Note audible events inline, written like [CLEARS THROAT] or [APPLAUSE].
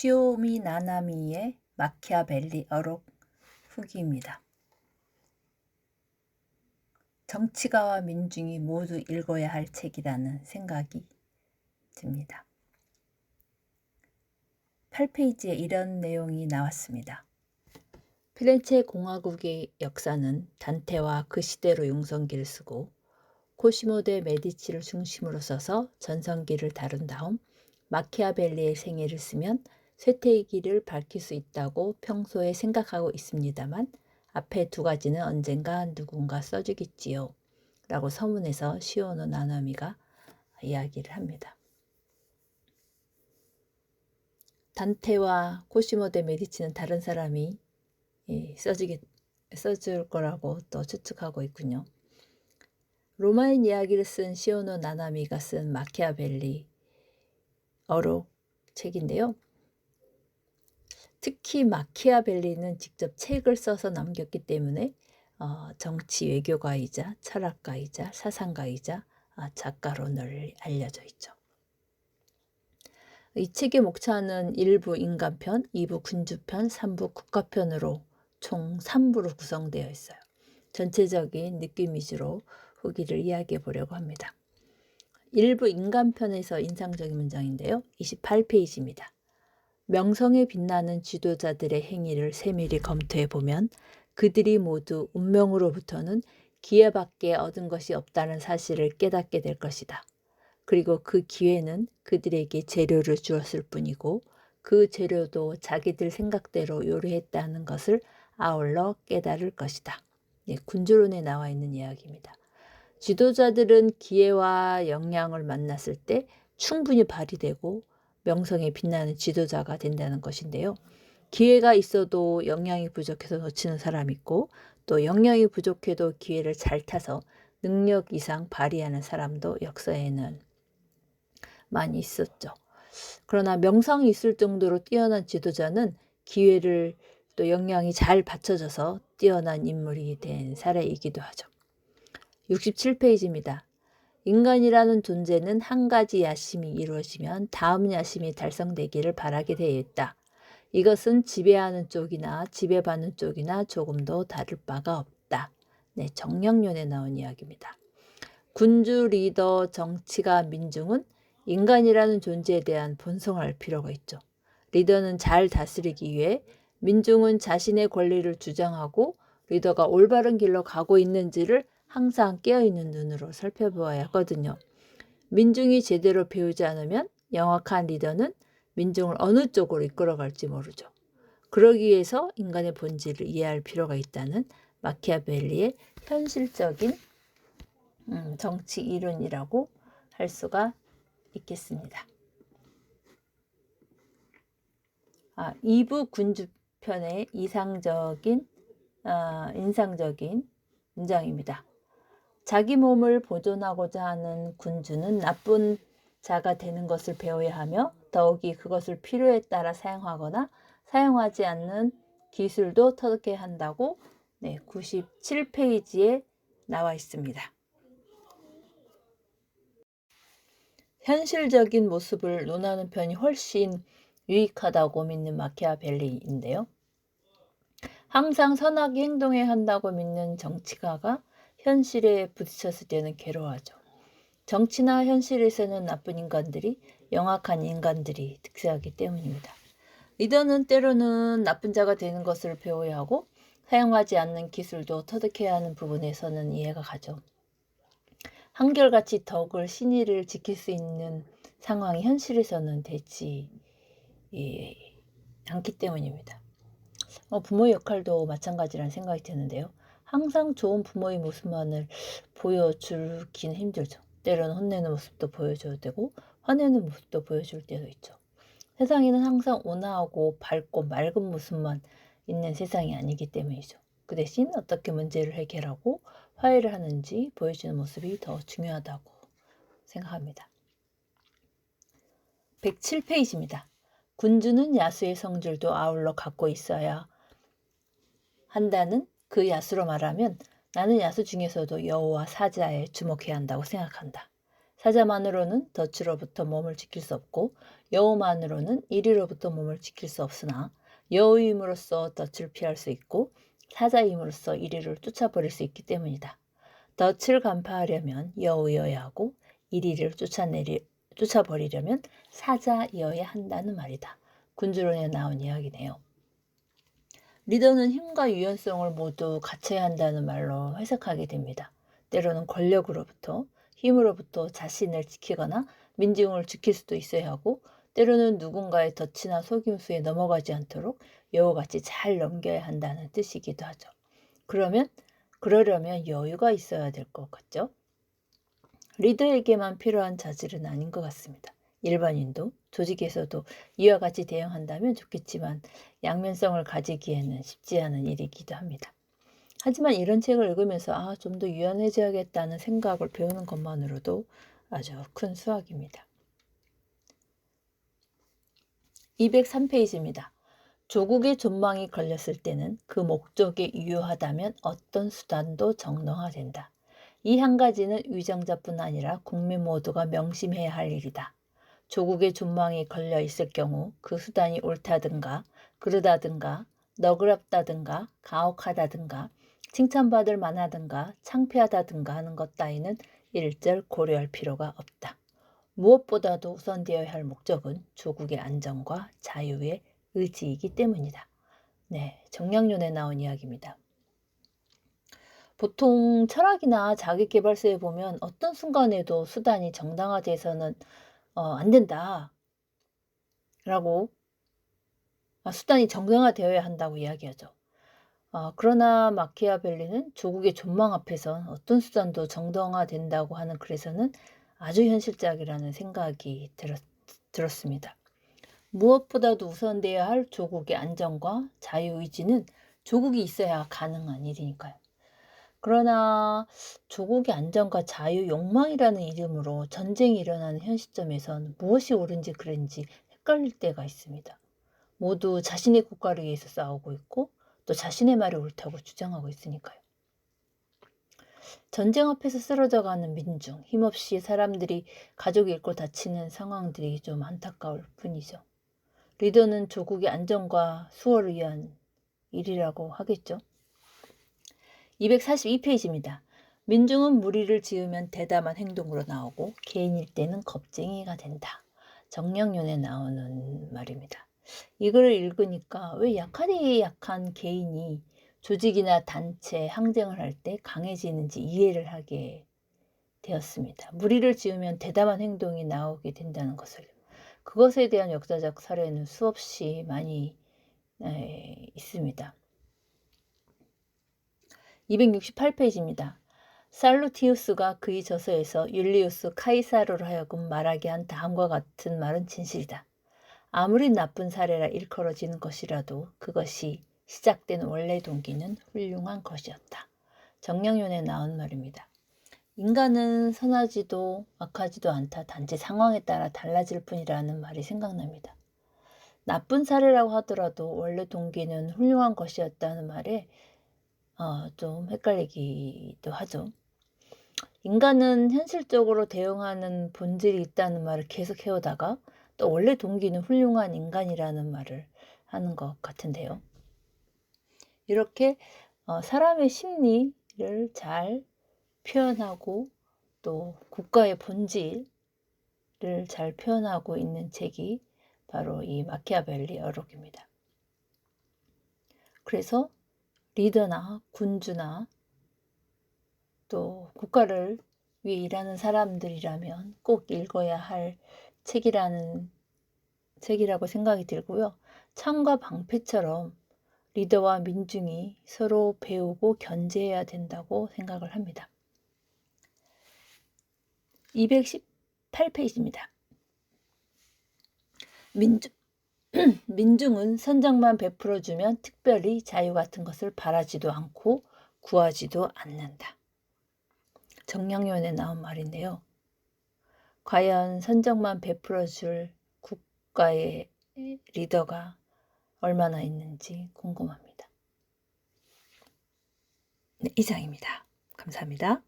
시오미 나나미의 마키아벨리 어록 후기입니다. 정치가와 민중이 모두 읽어야 할 책이라는 생각이 듭니다. 8페이지에 이런 내용이 나왔습니다. 피렌체 공화국의 역사는 단테와 그 시대로 용성기를 쓰고 코시모 데 메디치를 중심으로 써서 전성기를 다룬 다음 마키아벨리의 생애를 쓰면 쇠퇴기를 밝힐 수 있다고 평소에 생각하고 있습니다만 앞에 두 가지는 언젠가 누군가 써주겠지요. 라고 서문에서 시오노 나나미가 이야기를 합니다. 단테와 코시모 데 메디치는 다른 사람이 써주게, 써줄 거라고 또 추측하고 있군요. 로마인 이야기를 쓴 시오노 나나미가 쓴 마키아벨리 어록 책인데요. 특히 마키아벨리는 직접 책을 써서 남겼기 때문에 어, 정치 외교가이자 철학가이자 사상가이자 아, 작가로 늘 알려져 있죠. 이 책의 목차는 1부 인간편, 2부 군주편, 3부 국가편으로 총 3부로 구성되어 있어요. 전체적인 느낌 위주로 후기를 이야기해 보려고 합니다. 1부 인간편에서 인상적인 문장인데요. 28페이지입니다. 명성에 빛나는 지도자들의 행위를 세밀히 검토해 보면 그들이 모두 운명으로부터는 기회밖에 얻은 것이 없다는 사실을 깨닫게 될 것이다. 그리고 그 기회는 그들에게 재료를 주었을 뿐이고 그 재료도 자기들 생각대로 요리했다는 것을 아울러 깨달을 것이다. 네, 군주론에 나와 있는 이야기입니다. 지도자들은 기회와 역량을 만났을 때 충분히 발휘되고 명성에 빛나는 지도자가 된다는 것인데요. 기회가 있어도 역량이 부족해서 놓치는 사람이 있고 또 역량이 부족해도 기회를 잘 타서 능력 이상 발휘하는 사람도 역사에는 많이 있었죠. 그러나 명성이 있을 정도로 뛰어난 지도자는 기회를 또 역량이 잘 받쳐져서 뛰어난 인물이 된 사례이기도 하죠. 67페이지입니다. 인간이라는 존재는 한 가지 야심이 이루어지면 다음 야심이 달성되기를 바라게 되어 있다. 이것은 지배하는 쪽이나 지배받는 쪽이나 조금도 다를 바가 없다. 네, 정량론에 나온 이야기입니다. 군주, 리더, 정치가, 민중은 인간이라는 존재에 대한 본성을 알 필요가 있죠. 리더는 잘 다스리기 위해 민중은 자신의 권리를 주장하고 리더가 올바른 길로 가고 있는지를 항상 깨어있는 눈으로 살펴보아야 하거든요. 민중이 제대로 배우지 않으면 영악한 리더는 민중을 어느 쪽으로 이끌어갈지 모르죠. 그러기 위해서 인간의 본질을 이해할 필요가 있다는 마키아벨리의 현실적인 음, 정치 이론이라고 할 수가 있겠습니다. 아, 2부 군주편의 이상적인 어, 인상적인 문장입니다. 자기 몸을 보존하고자 하는 군주는 나쁜 자가 되는 것을 배워야 하며 더욱이 그것을 필요에 따라 사용하거나 사용하지 않는 기술도 터득해야 한다고 네, 97페이지에 나와 있습니다. 현실적인 모습을 논하는 편이 훨씬 유익하다고 믿는 마키아벨리인데요. 항상 선하게 행동해야 한다고 믿는 정치가가 현실에 부딪혔을 때는 괴로워하죠. 정치나 현실에서는 나쁜 인간들이 영악한 인간들이 득세하기 때문입니다. 리더는 때로는 나쁜 자가 되는 것을 배워야 하고 사용하지 않는 기술도 터득해야 하는 부분에서는 이해가 가죠. 한결같이 덕을 신의를 지킬 수 있는 상황이 현실에서는 되지 예, 않기 때문입니다. 어, 부모의 역할도 마찬가지라는 생각이 드는데요. 항상 좋은 부모의 모습만을 보여주긴 힘들죠. 때로는 혼내는 모습도 보여줘야 되고 화내는 모습도 보여줄 때도 있죠. 세상에는 항상 온화하고 밝고 맑은 모습만 있는 세상이 아니기 때문이죠. 그 대신 어떻게 문제를 해결하고 화해를 하는지 보여주는 모습이 더 중요하다고 생각합니다. 107페이지입니다. 군주는 야수의 성질도 아울러 갖고 있어야 한다는 그 야수로 말하면 나는 야수 중에서도 여호와 사자에 주목해야 한다고 생각한다. 사자만으로는 덫으로부터 몸을 지킬 수 없고 여우만으로는 이리로부터 몸을 지킬 수 없으나 여우임으로써 덫을 피할 수 있고 사자임으로써 이리를 쫓아버릴 수 있기 때문이다. 덫을 간파하려면 여우여야 하고 이리를 쫓아내리, 쫓아버리려면 사자여야 한다는 말이다. 군주론에 나온 이야기네요. 리더는 힘과 유연성을 모두 갖춰야 한다는 말로 해석하게 됩니다. 때로는 권력으로부터 힘으로부터 자신을 지키거나 민중을 지킬 수도 있어야 하고 때로는 누군가의 덫이나 속임수에 넘어가지 않도록 여우같이 잘 넘겨야 한다는 뜻이기도 하죠. 그러면 그러려면 여유가 있어야 될 것 같죠? 리더에게만 필요한 자질은 아닌 것 같습니다. 일반인도 조직에서도 이와 같이 대응한다면 좋겠지만 양면성을 가지기에는 쉽지 않은 일이기도 합니다. 하지만 이런 책을 읽으면서 아, 좀 더 유연해져야겠다는 생각을 배우는 것만으로도 아주 큰 수확입니다. 203페이지입니다. 조국의 존망이 걸렸을 때는 그 목적에 유효하다면 어떤 수단도 정당화된다. 이 한 가지는 위정자뿐 아니라 국민 모두가 명심해야 할 일이다. 조국의 존망이 걸려 있을 경우 그 수단이 옳다든가 그르다든가 너그럽다든가 가혹하다든가 칭찬받을 만하든가 창피하다든가 하는 것 따위는 일절 고려할 필요가 없다. 무엇보다도 우선되어야 할 목적은 조국의 안정과 자유의 의지이기 때문이다. 네, 정량론에 나온 이야기입니다. 보통 철학이나 자기개발서에 보면 어떤 순간에도 수단이 정당화돼서는 어, 안 된다. 라고 아, 수단이 정당화되어야 한다고 이야기하죠. 어, 그러나 마키아벨리는 조국의 존망 앞에선 어떤 수단도 정당화된다고 하는 글에서는 아주 현실적이라는 생각이 들었, 들었습니다. 무엇보다도 우선돼야 할 조국의 안정과 자유의지는 조국이 있어야 가능한 일이니까요. 그러나 조국의 안정과 자유 욕망이라는 이름으로 전쟁이 일어나는 현 시점에선 무엇이 옳은지 그른지 헷갈릴 때가 있습니다. 모두 자신의 국가를 위해서 싸우고 있고 또 자신의 말이 옳다고 주장하고 있으니까요. 전쟁 앞에서 쓰러져가는 민중, 힘없이 사람들이 가족 잃고 다치는 상황들이 좀 안타까울 뿐이죠. 리더는 조국의 안정과 수호를 위한 일이라고 하겠죠. 242페이지입니다. 민중은 무리를 지으면 대담한 행동으로 나오고 개인일 때는 겁쟁이가 된다. 정량론에 나오는 말입니다. 이걸 읽으니까 왜 약하디 약한 개인이 조직이나 단체, 항쟁을 할 때 강해지는지 이해를 하게 되었습니다. 무리를 지으면 대담한 행동이 나오게 된다는 것을. 그것에 대한 역사적 사례는 수없이 많이 에, 있습니다. 268페이지입니다. 살루티우스가 그의 저서에서 율리우스 카이사로로 하여금 말하게 한 다음과 같은 말은 진실이다. 아무리 나쁜 사례라 일컬어지는 것이라도 그것이 시작된 원래 동기는 훌륭한 것이었다. 정량윤에 나온 말입니다. 인간은 선하지도 악하지도 않다. 단지 상황에 따라 달라질 뿐이라는 말이 생각납니다. 나쁜 사례라고 하더라도 원래 동기는 훌륭한 것이었다는 말에 어, 좀 헷갈리기도 하죠. 인간은 현실적으로 대응하는 본질이 있다는 말을 계속 해오다가 또 원래 동기는 훌륭한 인간이라는 말을 하는 것 같은데요. 이렇게 어, 사람의 심리를 잘 표현하고 또 국가의 본질을 잘 표현하고 있는 책이 바로 이 마키아벨리 어록입니다. 그래서 리더나 군주나 또 국가를 위해 일하는 사람들이라면 꼭 읽어야 할 책이라는 책이라고 생각이 들고요. 창과 방패처럼 리더와 민중이 서로 배우고 견제해야 된다고 생각을 합니다. 218페이지입니다. 민중, [CLEARS THROAT] 민중은 선정만 베풀어주면 특별히 자유 같은 것을 바라지도 않고 구하지도 않는다. 정량연에 나온 말인데요. 과연 선정만 베풀어줄 국가의 리더가 얼마나 있는지 궁금합니다. 네, 이상입니다. 감사합니다.